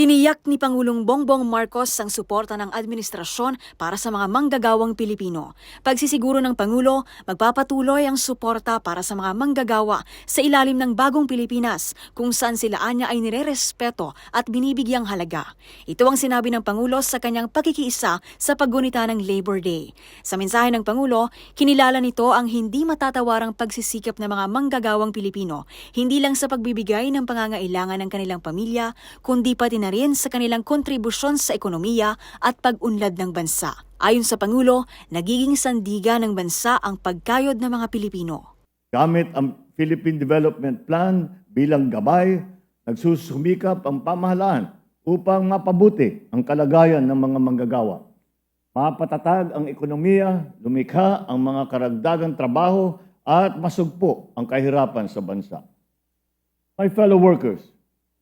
Tiniyak ni Pangulong Bongbong Marcos ang suporta ng administrasyon para sa mga manggagawang Pilipino. Pagsisiguro ng Pangulo, magpapatuloy ang suporta para sa mga manggagawa sa ilalim ng bagong Pilipinas kung saan sila anya ay nirerespeto at binibigyang halaga. Ito ang sinabi ng Pangulo sa kanyang pakikiisa sa paggunita ng Labor Day. Sa mensahe ng Pangulo, kinilala nito ang hindi matatawarang pagsisikap ng mga manggagawang Pilipino, hindi lang sa pagbibigay ng pangangailangan ng kanilang pamilya, kundi pati na rin sa kanilang kontribusyon sa ekonomiya at pag-unlad ng bansa. Ayon sa Pangulo, nagiging sandiga ng bansa ang pagkayod ng mga Pilipino. Gamit ang Philippine Development Plan bilang gabay, nagsusumikap ang pamahalaan upang mapabuti ang kalagayan ng mga manggagawa. Mapatatag ang ekonomiya, lumikha ang mga karagdagang trabaho at masugpo ang kahirapan sa bansa. My fellow workers,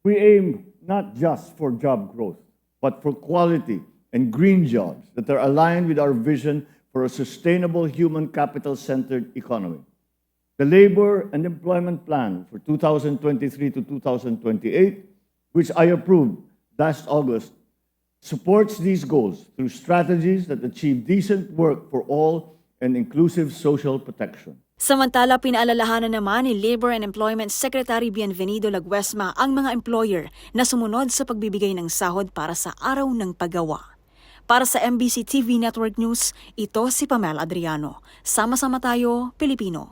we aim not just for job growth, but for quality and green jobs that are aligned with our vision for a sustainable human capital-centered economy. The Labor and Employment Plan for 2023 to 2028, which I approved last August, supports these goals through strategies that achieve decent work for all and inclusive social protection. Samantala, pinaalalahanan naman ni Labor and Employment Secretary Bienvenido Laguesma ang mga employer na sumunod sa pagbibigay ng sahod para sa araw ng paggawa. Para sa MBC TV Network News, ito si Pamela Adriano. Sama-sama tayo, Pilipino.